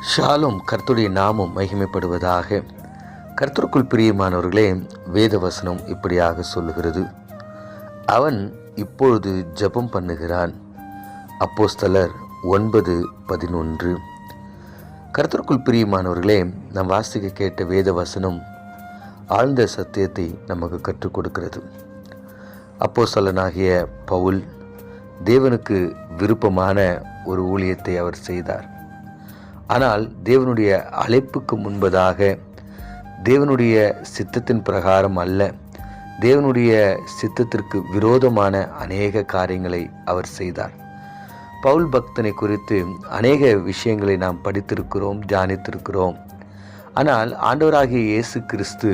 ஷாலும் கர்த்துடைய நாமும் மகிமைப்படுவதாக கர்த்தருக்குள் பிரியமானவர்களே வேத வசனம் இப்படியாக சொல்லுகிறது. அவன் இப்பொழுது ஜெபம் பண்ணுகிறான். அப்போஸ்தலர் ஒன்பது பதினொன்று. கர்த்தருக்குள் பிரியமானவர்களே நாம் வாசிக்க கேட்ட வேத வசனம் ஆழ்ந்த சத்தியத்தை நமக்கு கற்றுக் கொடுக்கிறது. அப்போஸ்தலனாகிய பவுல் தேவனுக்கு விருப்பமான ஒரு ஊழியத்தை அவர் செய்தார். ஆனால் தேவனுடைய அழைப்புக்கு முன்பதாக தேவனுடைய சித்தத்தின் பிரகாரம் அல்ல. தேவனுடைய சித்தத்திற்கு விரோதமான அநேக காரியங்களை அவர் செய்தார். பவுல் பக்தனை குறித்து அநேக விஷயங்களை நாம் படித்திருக்கிறோம் தியானித்திருக்கிறோம். ஆனால் ஆண்டவராகிய இயேசு கிறிஸ்து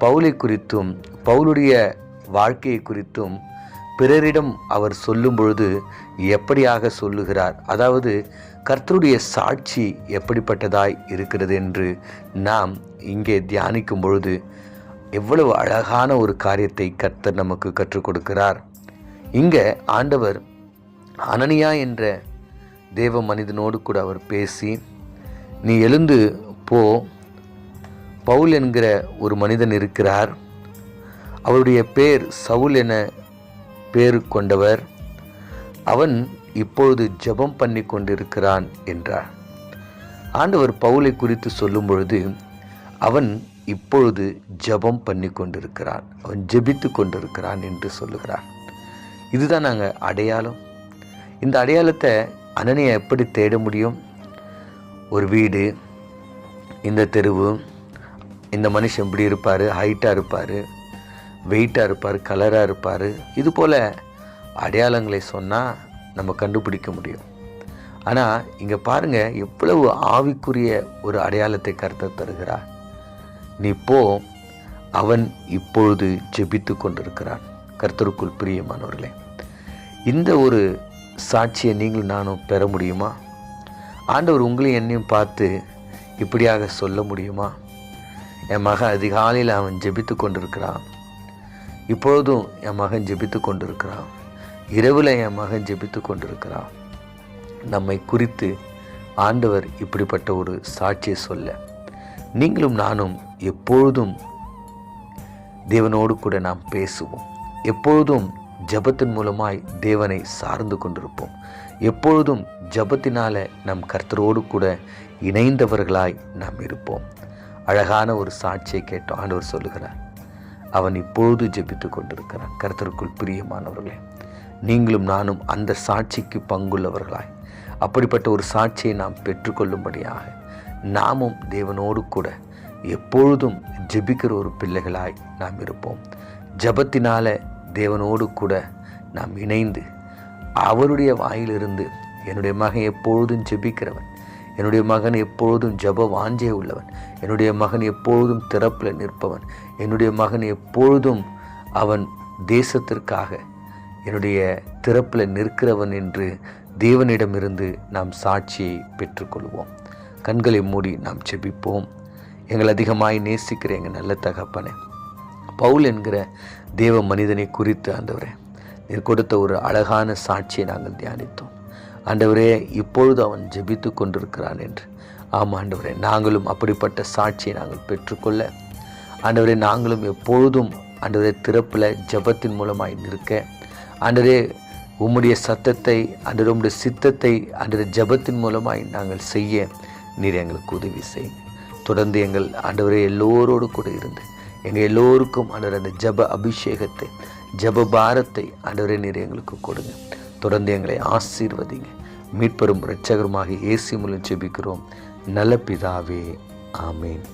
பவுலை குறித்தும் பவுலுடைய வாழ்க்கையை குறித்தும் பிறரிடம் அவர் சொல்லும் பொழுது எப்படியாக சொல்லுகிறார்? அதாவது கர்த்தருடைய சாட்சி எப்படிப்பட்டதாய் இருக்கிறது என்று நாம் இங்கே தியானிக்கும் பொழுது எவ்வளவு அழகான ஒரு காரியத்தை கர்த்தர் நமக்கு கற்றுக் கொடுக்கிறார். இங்கே ஆண்டவர் அனனியா என்ற தேவ மனிதனோடு கூட அவர் பேசி நீ எழுந்து போ. பவுல் என்கிற ஒரு மனிதன் இருக்கிறார். அவருடைய பேர் சவுல் என பேரு கொண்டவர். அவன் இப்பொழுது ஜெபம் பண்ணி கொண்டிருக்கிறான் என்றார். ஆண்டவர் பவுலை குறித்து சொல்லும் பொழுது அவன் இப்பொழுது ஜெபம் பண்ணி கொண்டிருக்கிறான். அவன் ஜெபித்து கொண்டிருக்கிறான் என்று சொல்லுகிறார். இதுதான் நாங்கள் அடையாளம். இந்த அடையாளத்தை அனனியை எப்படி தேட முடியும்? ஒரு வீடு இந்த தெருவு இந்த மனுஷன் இப்படி இருப்பார் ஹைட்டாக இருப்பார் வெயிட்டாக இருப்பார் கலராக இருப்பார். இது போல் அடையாளங்களை சொன்னால் நம்ம கண்டுபிடிக்க முடியும். ஆனால் இங்கே பாருங்கள் எவ்வளவு ஆவிக்குரிய ஒரு அடையாளத்தை கருத்து தருகிறார். நீ போ அவன் இப்பொழுது ஜெபித்து கொண்டிருக்கிறான். கர்த்தருக்குள் பிரியமானவர்களே இந்த ஒரு சாட்சியை நீங்கள் நானும் பெற முடியுமா? ஆண்டவர் உங்களையும் என்னையும் பார்த்து இப்படியாக சொல்ல முடியுமா? என் மகன் அதிகாலையில் அவன் ஜெபித்து கொண்டிருக்கிறான். இப்பொழுதும் என் மகன் ஜெபித்து கொண்டிருக்கிறான். இரவில் என் மகன் ஜெபித்து கொண்டிருக்கிறான். நம்மை குறித்து ஆண்டவர் இப்படிப்பட்ட ஒரு சாட்சியை சொல்ல. நீங்களும் நானும் எப்பொழுதும் தேவனோடு கூட நாம் பேசுவோம். எப்பொழுதும் ஜபத்தின் மூலமாய் தேவனை சார்ந்து கொண்டிருப்போம். எப்பொழுதும் ஜபத்தினால நம் கர்த்தரோடு கூட இணைந்தவர்களாய் நாம் இருப்போம். அழகான ஒரு சாட்சியை கேட்டோம் ஆண்டவர் சொல்லுகிறார். அவன் இப்பொழுது ஜெபித்து கொண்டிருக்கிறான். கருத்தருக்குள் பிரியமானவர்களே நீங்களும் நானும் அந்த சாட்சிக்கு பங்குள்ளவர்களாய். அப்படிப்பட்ட ஒரு சாட்சியை நாம் பெற்றுக்கொள்ளும்படியாக நாமும் தேவனோடு கூட எப்பொழுதும் ஜெபிக்கிற ஒரு பிள்ளைகளாய் நாம் இருப்போம். ஜபத்தினால தேவனோடு கூட நாம் இணைந்து அவருடைய வாயிலிருந்து என்னுடைய மகன் எப்பொழுதும் ஜெபிக்கிறவன். என்னுடைய மகன் எப்பொழுதும் ஜப வாஞ்சே உள்ளவன். என்னுடைய மகன் எப்பொழுதும் திறப்பில் நிற்பவன். என்னுடைய மகன் எப்பொழுதும் அவன் தேசத்திற்காக என்னுடைய திறப்பில் நிற்கிறவன் என்று தேவனிடமிருந்து நாம் சாட்சியை பெற்றுக்கொள்வோம். கண்களை மூடி நாம் செபிப்போம் எங்கள் அதிகமாய் நேசிக்கிற எங்கள் நல்ல தகப்பனே பவுல் என்கிற தேவ மனிதனை குறித்து ஆண்டவரே நீர் கொடுத்த ஒரு அழகான சாட்சியை நாங்கள் தியானித்தோம். ஆண்டவரே இப்பொழுது அவன் ஜெபித்து கொண்டிருக்கிறான் என்று. ஆமாம் ஆண்டவரே நாங்களும் அப்படிப்பட்ட சாட்சியை நாங்கள் பெற்றுக்கொள்ள. ஆண்டவரே நாங்களும் எப்பொழுதும் ஆண்டவரே திறப்பில் ஜபத்தின் மூலமாய் நிற்க. ஆண்டவரே உம்முடைய சத்தத்தை ஆண்டவர் உம்முடைய சித்தத்தை ஆண்டவரே ஜபத்தின் மூலமாய் நாங்கள் செய்ய நீர் எங்களுக்கு உதவி செய்யுங்க தொடர்ந்து எங்கள் ஆண்டவரே எல்லோரோடு கூட இருந்து எங்கள் எல்லோருக்கும் ஆண்டவர் அந்த ஜப அபிஷேகத்தை ஜப பாரத்தை ஆண்டவரே நீர் எங்களுக்கு கொடுங்க. தொடர்ந்து எங்களை ஆசீர்வதிங்க. மீட்பெரும் இரட்சகருமாக இயேசு மூலம் ஜெபிக்கிறோம். நல்ல பிதாவே ஆமேன்.